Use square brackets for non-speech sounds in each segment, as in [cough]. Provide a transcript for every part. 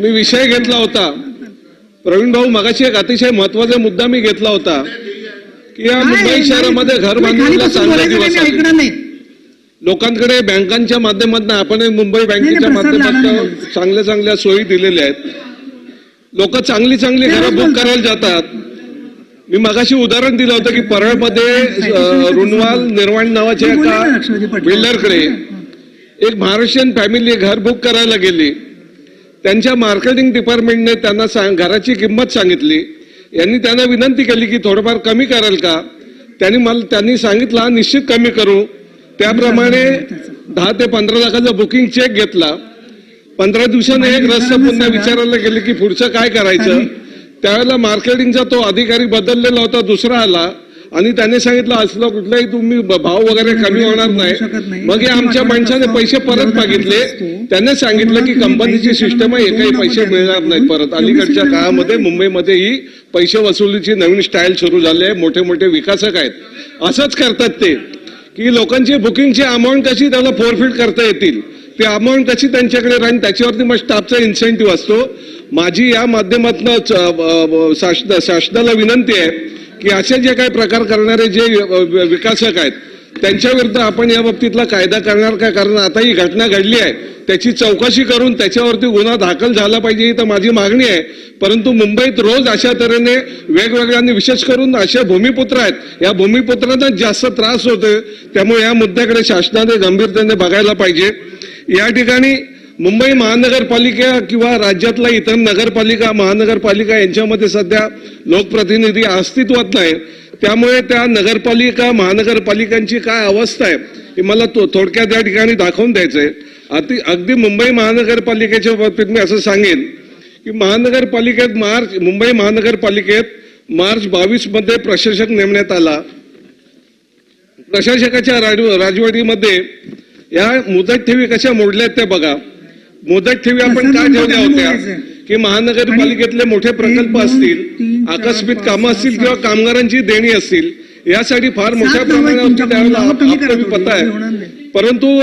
मी विषय घेतला होता. प्रवीण भाऊ मगाशी एक अतिशय महत्त्वाचा मुद्दा मी घेतला होता. की या मुंबई शहरामध्ये घर बांधण्याला चांगले दिवस लोकांकडे बँकांच्या माध्यमातून आपण मुंबई बँकेच्या माध्यमातून. चांगल्या चांगल्या सोयी दिलेल्या आहेत. लोक चांगली चांगली घरं बुक. करायला जातात. मी मगाशी उदाहरण दिलं होतं की परळमध्ये रुणवाल निर्वाण नावाच्या एका. बिल्डरकडे. एक महाराष्ट्रीयन फॅमिली घर बुक करायला गेली. त्यांच्या मार्केटिंग डिपार्टमेंटने त्यांना सांग घराची किंमत सांगितली. यांनी त्यांना विनंती केली की थोडंफार कमी कराल का? त्यांनी मला त्यांनी सांगितलं "हा, निश्चित कमी करू. त्याप्रमाणे दहा ते पंधरा लाखाचा बुकिंग चेक घेतला. पंधरा दिवसाने एक रस्ता पुन्हा विचारायला गेले की पुढचं काय करायचं? त्यावेळेला मार्केटिंगचा तो अधिकारी बदललेला होता दुसरा आला. आणि त्याने सांगितलं असलं कुठलाही तुम्ही भाव वगैरे कमी होणार नाही. मग आमच्या माणसाने पैसे परत मागितले. त्याने सांगितलं की कंपनीची सिस्टम आहे काही पैसे मिळणार नाहीत परत. अलीकडच्या काळामध्ये मुंबईमध्ये ही पैसे वसुलीची नवीन स्टाईल सुरू झाली आहे. मोठे मोठे विकासक आहेत. असंच करतात ते. की लोकांची बुकिंगची अमाऊंट कशी त्याला फोरफिट करता येतील? ती अमाऊंट कशी त्यांच्याकडे राहील? त्याच्यावरती मग स्टाफचा इन्सेंटिव्ह असतो. माझी या माध्यमातून शासनाला विनंती आहे की असे जे काही प्रकार करणारे जे विकासक आहेत त्यांच्या विरुद्ध आपण या बाबतीतला कायदा करणार का? कारण आता ही घटना घडली आहे. त्याची चौकशी करून त्याच्यावरती गुन्हा दाखल झाला पाहिजे ही तर माझी मागणी आहे. परंतु मुंबईत रोज अशा तऱ्हेने वेगवेगळ्यांनी विशेष करून असे भूमिपुत्र आहेत या भूमिपुत्रांना जास्त त्रास होतोय. त्यामुळे या मुद्द्याकडे शासनाने गंभीरतेने बघायला पाहिजे. या ठिकाणी मुंबई महानगरपालिका किंवा राज्यातल्या इतर नगरपालिका महानगरपालिका यांच्यामध्ये सध्या लोकप्रतिनिधी अस्तित्वात नाही. त्यामुळे त्या नगरपालिका महानगरपालिकांची काय अवस्था आहे हे मला तो थोडक्यात त्या ठिकाणी दाखवून द्यायचंय. अति अगदी मुंबई महानगरपालिकेच्या बाबतीत मी असं सांगेन की महानगरपालिकेत मार्च मुंबई महानगरपालिकेत मार्च बावीसमध्ये प्रशासक नेमण्यात आला. प्रशासकाच्या राजवटीमध्ये या मुदत ठेवी कशा मोडल्यात त्या बघा. मुदत ठेवी आपण का ठेवल्या होत्या की महानगरपालिकेतले मोठे प्रकल्प असतील आकस्मिक कामं असतील किंवा कामगारांची देणी असतील यासाठी फार मोठ्या तुमच्याकडे, त्यावेळेला नावं कमी करा आपल्याला थोडी, पता एवढं आहे. परंतु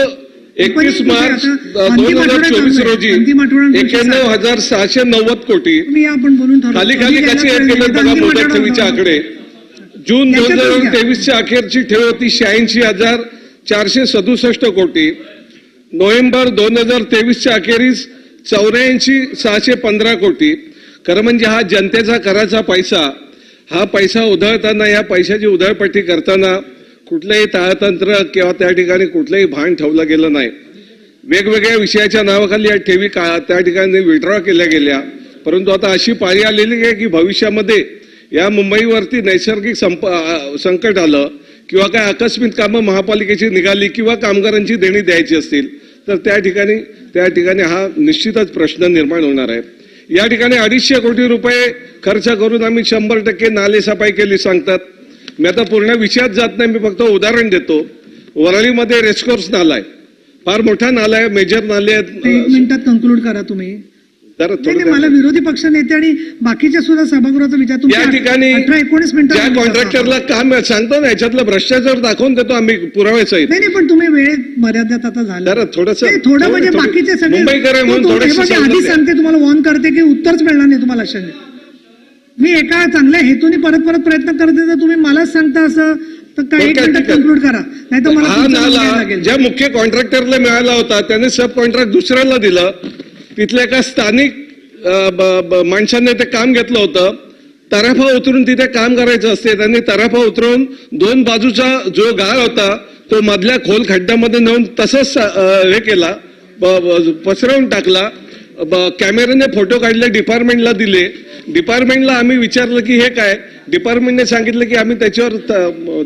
एकवीस मार्च दोन हजार चोवीस. रोजी एक्क्याण्णव हजार सहाशे नव्वद कोटी. खाली खाली केले बघा मुदत आठवड्यात ठेवीचे जाऊ. आकडे जून दोन हजार. तेवीसच्या अखेरची ठेव होती शहाऐंशी हजार चारशे सदुसष्ट कोटी नोव्हेंबर दोन हजार तेवीसच्या अखेरीस चौऱ्याऐंशी सहाशे पंधरा कोटी. खरं म्हणजे हा जनतेचा कराचा पैसा. हा पैसा उधळताना या पैशाची उधळपट्टी करताना कुठलंही ताळतंत्र किंवा त्या ठिकाणी कुठलंही भान ठेवलं गेलं नाही. वेगवेगळ्या विषयाच्या नावाखाली या ठेवी का त्या ठिकाणी विड्रॉ केल्या गेल्या. परंतु आता अशी पाळी आलेली आहे की भविष्यामध्ये या मुंबईवरती नैसर्गिक संप संकट आलं. किंवा काय आकस्मिक कामं महापालिकेची निघाली किंवा कामगारांची देणी द्यायची असतील तर त्या ठिकाणी त्या ठिकाणी हा निश्चितच प्रश्न निर्माण होणार आहे. या ठिकाणी अडीचशे कोटी रुपये खर्च करून आम्ही शंभर टक्के नालेसफाई केली सांगतात. मी आता पूर्ण विषयात जात नाही मी फक्त उदाहरण देतो. वरळीमध्ये रेस्कोर्स नाला आहे. फार मोठा नाला आहे मेजर नाले आहेत. मिनिटात कन्क्लूड करा तुम्ही. मला विरोधी पक्ष नेते आणि बाकीच्या सुद्धा सभागृहाचा विचार या ठिकाणी एकोणीस मिनिटं ज्या कॉन्ट्रॅक्टरला काम सांगतो ना याच्यातलं भ्रष्टाचार दाखवून देतो आम्ही पुरावे सहित नाही पण तुम्ही वेळेत मर्यादेत आता झालं थोडस थोडं म्हणजे बाकीचे सगळे आधी. सांगते तुम्हाला वॉर्न करते की उत्तरच मिळणार नाही तुम्हाला अशा मी एका चांगल्या हेतूने परत परत प्रयत्न करते तर तुम्ही मलाच सांगता असं तर आहे. कन्क्लूड करा नाही तर मला. ज्या मुख्य कॉन्ट्रॅक्टरला मिळाला होता त्याने सब कॉन्ट्रॅक्ट दुसऱ्याला दिलं तिथल्या एका स्थानिक ब- ब- माणसाने ते काम घेतलं होतं. तराफा उतरून तिथे काम करायचं असते. त्यांनी तराफा उतरून दोन बाजूचा जो गाळ होता तो मधल्या खोल खड्ड्यामध्ये नेऊन तसंच हे केला. ब- ब- पसरवून टाकला. ब- कॅमेऱ्याने फोटो काढले डिपार्टमेंटला दिले. डिपार्टमेंटला आम्ही विचारलं की हे काय? डिपार्टमेंटने सांगितलं की आम्ही त्याच्यावर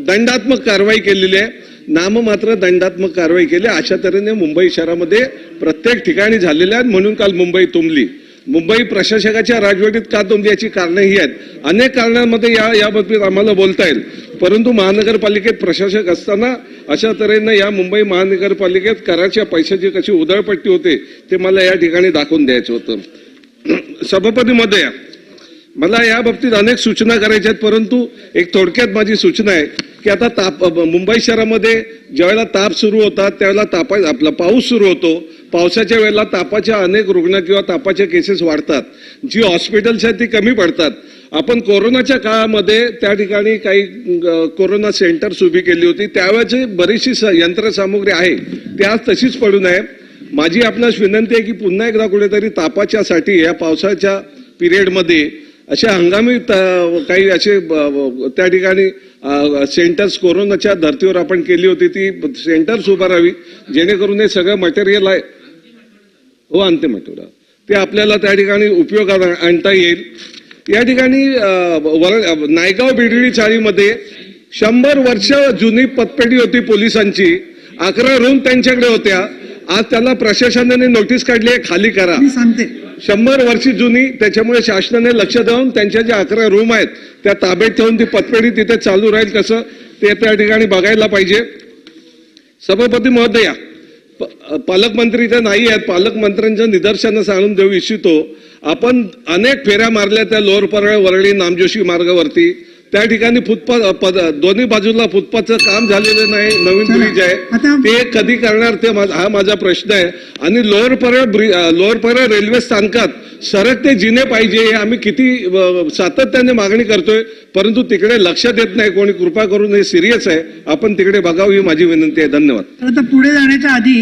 दंडात्मक कारवाई केलेली आहे. नाममात्र दंडात्मक कारवाई केली. अशा तऱ्हेने मुंबई शहरामध्ये प्रत्येक ठिकाणी झालेल्या आहेत. म्हणून काल मुंबई तुंबली. मुंबई प्रशासकाच्या राजवटीत का तुंबली याची कारणं ही आहेत. अनेक कारणांमध्ये या या बाबतीत आम्हाला बोलता येईल. परंतु महानगरपालिकेत प्रशासक असताना अशा तऱ्हेनं या मुंबई महानगरपालिकेत कराच्या पैशाची कशी उधळपट्टी होते ते मला या ठिकाणी दाखवून द्यायचं होतं. [clears throat] सभापती महोदया मला या बाबतीत अनेक सूचना करायच्या आहेत. परंतु एक थोडक्यात माझी सूचना आहे. की आता ताप मुंबई शहरामध्ये ज्यावेळेला ताप सुरू होतात त्यावेळेला तापा आपला पाऊस सुरू होतो. पावसाच्या वेळेला तापाच्या अनेक रुग्ण किंवा तापाच्या केसेस वाढतात. जी हॉस्पिटल्स आहेत ती कमी पडतात. आपण कोरोनाच्या काळामध्ये त्या ठिकाणी काही कोरोना सेंटर्स उभी केली होती. त्यावेळेची बरीचशी स- यंत्रसामुग्री आहे. ती आज तशीच पडू नये. माझी आपणास विनंती आहे की पुन्हा एकदा कुठेतरी तापाच्यासाठी या पावसाच्या पिरियडमध्ये असे हंगामी काही असे त्या ठिकाणी सेंटर्स कोरोनाच्या धर्तीवर आपण केली होती ती सेंटर्स उभारावी जेणेकरून हे सगळं मटेरियल आहे. हो आणते मटेरियल ते आपल्याला त्या ठिकाणी उपयोगात आणता येईल. या ठिकाणी वर- नायगाव बिडळी चाळीमध्ये शंभर वर्ष जुनी पतपेढी होती पोलिसांची. अकरा रूम त्यांच्याकडे होत्या. आज त्यांना प्रशासनाने नोटीस काढली आहे खाली करा. सांगते. शंभर वर्षी जुनी त्याच्यामुळे शासनाने लक्ष देऊन त्यांच्या ज्या अकरा रूम आहेत त्या ताब्यात ठेवून ती पतपेढी तिथे चालू राहील कसं ते त्या ठिकाणी बघायला पाहिजे. सभापती महोदया प- पालकमंत्री इथे नाही आहेत पालकमंत्र्यांच्या निदर्शनं सांगून देऊ इच्छितो. आपण अनेक फेऱ्या मारल्या त्या लोअर परळ वरळी नामजोशी मार्गावरती. त्या ठिकाणी फुटपाथ दोन्ही बाजूला फुटपाथचं काम झालेलं नाही नवीन. ब्रिज आहे. ते कधी करणार ते हा माझा प्रश्न आहे. आणि लोअर अ, लोअर परळ रेल्वे स्थानकात सरकते जिने पाहिजे हे आम्ही किती सातत्याने मागणी करतोय परंतु तिकडे लक्ष देत नाही कोणी कृपा करून हे सिरियस आहे. आपण तिकडे बघावं ही माझी विनंती आहे. धन्यवाद. आता पुढे जाण्याच्या आधी